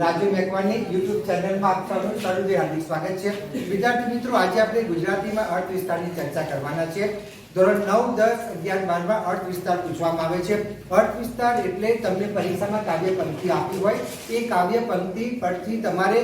Raju મેકવાણી YouTube ચેનલમાં આપ સૌનું સર્વદે હાર્દિક સ્વાગત છે. વિદ્યાર્થી મિત્રો, આજે આપણે ગુજરાતીમાં અર્થ વિસ્તારની ચર્ચા કરવાના છે. ધોરણ નવ, દસ, અગિયાર, બારમાં અર્થ વિસ્તાર પૂછવામાં આવે છે. અર્થ વિસ્તાર એટલે તમને પરીક્ષામાં કાવ્ય પંક્તિ આપી હોય, એ કાવ્ય પંક્તિ પરથી તમારે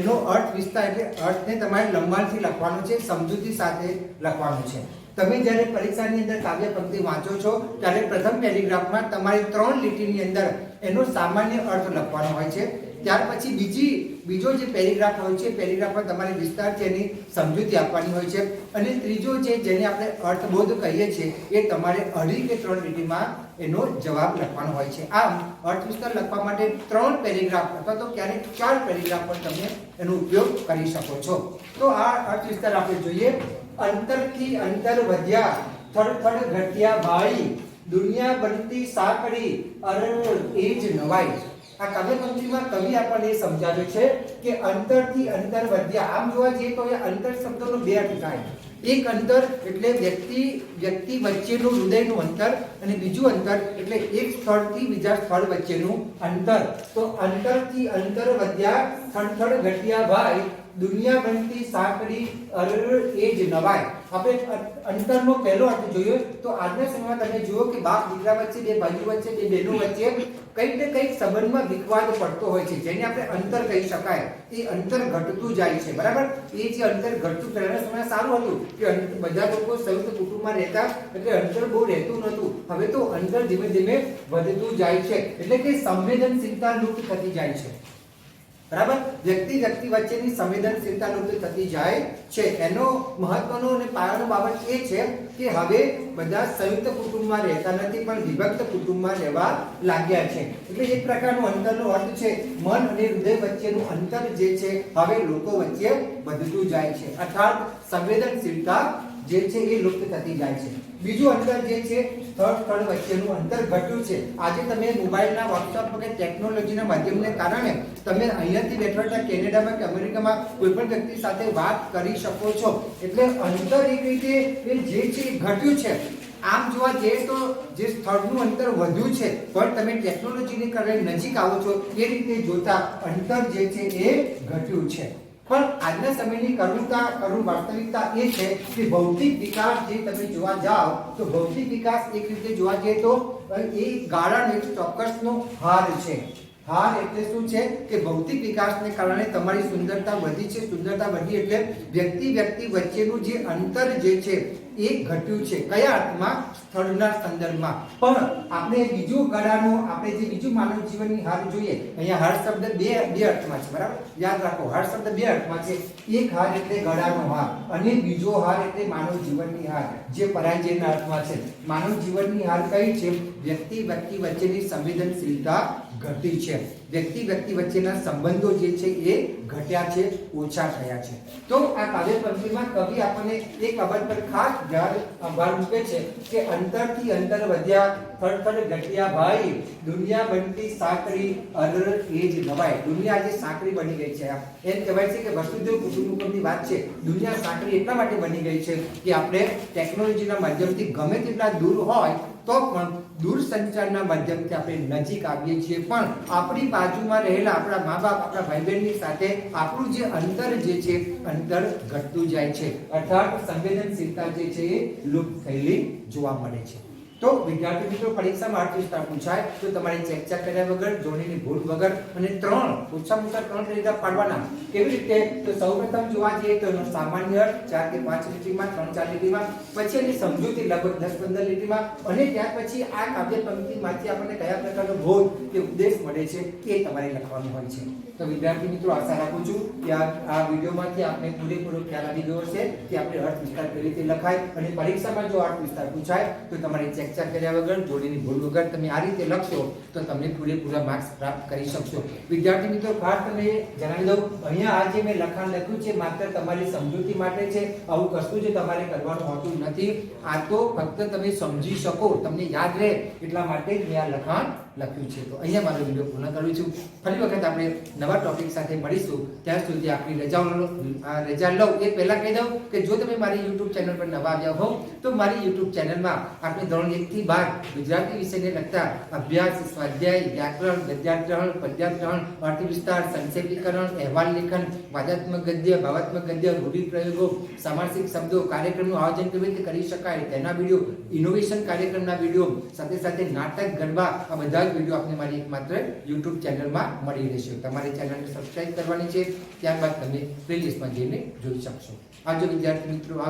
એનો અર્થ વિસ્તાર એટલે અર્થને તમારે લંબાણથી લખવાનો છે, સમજૂતી સાથે લખવાનું છે. તમે જ્યારે પરીક્ષાની અંદર કાવ્ય પંક્તિ વાંચો છો, ત્યારે પ્રથમ પેરેગ્રાફમાં તમારે ત્રણ લીટીની અંદર એનો સામાન્ય અર્થ લખવાનો હોય છે. ત્યાર પછી બીજી, બીજો જે પેરેગ્રાફ હોય છે પેરેગ્રાફમાં તમારે વિસ્તાર છે એની સમજૂતી આપવાની હોય છે. અને ત્રીજો જે, જેને આપણે અર્થબોધ કહીએ છીએ, એ તમારે અઢી કે ત્રણ લીટીમાં એનો જવાબ લખવાનો હોય છે. આમ, અર્થ વિસ્તાર લખવા માટે ત્રણ પેરેગ્રાફ અથવા તો ક્યારેક ચાર પેરેગ્રાફ પર તમે એનો ઉપયોગ કરી શકો છો. તો આ અર્થ વિસ્તાર આપણે જોઈએ. અંતરથી અંતર વધ્યા થડ થડ ઘટ્યા બાળી દુનિયા બનતી સાંકડી અર એ જ નવાઈ. આ કાવ્ય પંક્તિમાં કવિ આપણને એ સમજાવ્યું છે કે અંતરથી અંતર વધ્યા. આમ જોવા જઈએ તો એ અંતર શબ્દનો બે અર્થ થાય એક અંતર એટલે વ્યક્તિ વ્યક્તિ વચ્ચેનું હૃદયનું અંતર અને બીજું અંતર એટલે એક સ્થળથી બીજા સ્થળ વચ્ચેનું અંતર. તો અંતરથી અંતર વધ્યા થણથણ ઘટ્યા ભાઈ દુનિયા બનતી સાંકડી અર એ જ નવાય આપણે અંતરનો પહેલો અર્થ જોયો. તો આજના સમયમાં તમે જુઓ કે બાપ દીકરા વચ્ચે, બે ભાઈઓ વચ્ચે, બે બહેનો વચ્ચે કંઈક ને કંઈક સંબંધમાં વિખવાદ પડતો હોય છે, જેને આપણે અંતર કહી શકાય. એ અંતર ઘટતું જાય છે, બરાબર? એ જે અંતર ઘટતું પહેલાના સમયમાં સારું હતું કે બધા લોકો સંયુક્ત કુટુંબમાં રહેતા, એટલે અંતર બહુ રહેતું નહોતું. હવે તો અંતર ધીમે ધીમે વધતું જાય છે, એટલે કે સંવેદનશીલતા લુપ્ત થતી જાય છે. બરાબર? વ્યક્તિ વ્યક્તિ વચ્ચેની સંવેદનશીલતા લુપ્ત થતી જાય છે. એનો મહત્વનો અને પાયાનો બાબત એ છે કે હવે બધા સંયુક્ત કુટુંબમાં રહેતા નથી, પણ વિભક્ત કુટુંબમાં રહેવા લાગ્યા છે. એટલે એક પ્રકારનું અંતરનો અર્થ છે, મન અને હૃદય વચ્ચેનું અંતર જે છે, હવે લોકો વચ્ચે વધતું જાય છે. અર્થાત સંવેદનશીલતા જે છે એ લુપ્ત થતી જાય છે. બીજું અંતર જે છે, સ્થળ સ્થળ વચ્ચેનું અંતર ઘટ્યું છે. આજે તમે મોબાઈલના વોટ્સઅપ કે ટેકનોલોજીના માધ્યમને કારણે તમે અહીંયાથી બેઠા કેનેડામાં કે અમેરિકામાં કોઈ પણ વ્યક્તિ સાથે વાત કરી શકો છો. એટલે અંતર એક રીતે એ જે છે એ ઘટ્યું છે. આમ જોવા જઈએ તો જે સ્થળનું અંતર વધ્યું છે, પણ તમે ટેકનોલોજીને કારણે નજીક આવો છો, એ રીતે જોતા અંતર જે છે એ ઘટ્યું છે. પણ આજના સમયની કરુણતા, કરુણ વાસ્તવિકતા એ છે કે ભૌતિક વિકાસ જે તમે જોવા જાઓ, તો ભૌતિક વિકાસ એક રીતે જોવા જઈએ તો એ ગાળાનો એક ચોક્કસનો હાર છે. હાર એટલે શું છે કે ભૌતિક વિકાસને કારણે તમારી સુંદરતા વધી છે. સુંદરતા વધી એટલે વ્યક્તિ વ્યક્તિ વચ્ચેનું જે અંતર જે છે એ ઘટ્યું છે. કયા અર્થમાં? સ્થળના સંદર્ભમાં. પણ આપણે બીજું ગળાનો આપણે જે બીજું માનવ જીવનની હાર જોઈએ, અહીંયા હાર શબ્દ બે બે અર્થમાં છે, બરાબર? યાદ રાખો, હાર શબ્દ બે અર્થમાં છે. એક હાર એટલે ગળાનો હાર અને બીજો હાર એટલે માનવ જીવનની હાર, જે પરાજયના અર્થમાં છે. માનવ જીવનની હાર કઈ છે? વ્યક્તિ વ્યક્તિ વચ્ચેની સંવેદનશીલતા ઘટી છે વ્યક્તિ વ્યક્તિ વચ્ચેના સંબંધો જે છે એ ઘટ્યા છે, ઓછા થયા છે. તો આ કાવ્ય પંક્તિમાં કવિ આપણને એ બાબત પર ખાસ ધ્યાન ભાર મૂકે છે કે અંતરથી અંતર વધ્યા ફળફળ ઘટ્યા ભાઈ, દુનિયા બનતી સાંકડી અરર એ જ નવાય દુનિયા આજે સાંકરી બની ગઈ છે. એમ કહેવાય છે કે વસુદેવ કુટુંબકમની વાત છે. દુનિયા સાંકરી એટલા માટે બની ગઈ છે કે આપણે ટેકનોલોજીના માધ્યમથી ગમે તેટલા દૂર હોય તો પણ દૂર સંચારના માધ્યમથી આપણે નજીક આવીએ છીએ. પણ આપણી બાજુમાં રહેલા આપણા મા બાપ, આપણા ભાઈ બહેનની સાથે આપણું જે અંતર જે છે, અંતર ઘટતું જાય છે. અર્થાત સંવેદનશીલતા જે છે એ લુપ્ત થયેલી જોવા મળે છે. તો વિદ્યાર્થી મિત્રો પરીક્ષામાં આઠ વિસ્તાર પૂછાય તો તમારે ચેક કર્યા વગર જોડીની ભૂલ વગર અને ત્રણ, ઓછામાં ઓછા ત્રણ તરીકા પાડવાના. કેવી રીતે? તો સૌપ્રથમ જોવા જઈએ તો સામાન્ય ચાર કે પાંચ લીટીમાં, ત્રણ, ચાર લીટીમાં, પછી એની સમજૂતી લગભગ દસ, પંદર લીટીમાં અને ત્યાર પછી આ કાવ્ય પંક્તિમાંથી આપણને કયા પ્રકારનો બોધ કે ઉપદેશ મળે છે એ તમારે લખવાનું હોય છે. તો વિદ્યાર્થી મિત્રો, આશા રાખું છું કે આ વિડીયોમાંથી આપને પૂરેપૂરો ખ્યાલ આવી ગયો હશે કે આપણે અર્થ વિસ્તાર કેવી રીતે લખાય અને પરીક્ષામાં જો અર્થ વિસ્તાર પૂછાય તો તમારે ચેકચા કર્યા વગર જોડીની ભૂલ વગર તમે આ રીતે લખશો તો તમને પૂરેપૂરા માર્ક્સ પ્રાપ્ત કરી શકશો. વિદ્યાર્થી મિત્રો, ખાસ તમને જણાવી દઉં, અહીંયા આ જે મેં લખાણ લખ્યું છે, માત્ર તમારી સમજૂતી માટે છે, આવું કશું જ તમારે કરવાનું હોતું નથી. આ તો ફક્ત તમે સમજી શકો, તમને યાદ રહે એટલા માટે જ મેં આ લખાણ લખ્યું છે. તો અહીંયા મારો વીડિયો પૂર્ણ કરું છું. ફરી વખત આપણે નવા ટોપિક સાથે મળીશું. ત્યાં સુધી આપણી રજાઓ રજા લઉં એ પહેલાં કહી દઉં કે જો તમે મારી યુટ્યુબ ચેનલ પર નવા આવ્યા હોવ, તો મારી યુટ્યુબ ચેનલમાં આપણે ધોરણ એકથી બાર ગુજરાતી વિષયને લગતા અભ્યાસ, સ્વાધ્યાય, વ્યાકરણ, ગદ્યાગ્રહણ, પદ્યાગ્રહણ અર્થ વિસ્તાર, સંક્ષેપીકરણ, અહેવાલ લેખન, વાદાત્મક ગદ્ય, ભાવાત્મક ગદ્ય રૂઢિપ્રયોગો સામાસિક શબ્દો, કાર્યક્રમનું આયોજન કેવી રીતે કરી શકાય, તેના વીડિયો ઇનોવેશન કાર્યક્રમના વીડિયો, સાથે સાથે નાટક, ગરબા, આ બધા જ વીડિયો આપને મારી એકમાત્ર યુટ્યુબ ચેનલમાં મળી રહેશે. તમારે ચેનલને સબસ્ક્રાઇબ કરવાની છે, ત્યારબાદ તમે પ્લેલિસ્ટમાં જઈને જોઈ શકશો. આજે વિદ્યાર્થી મિત્રો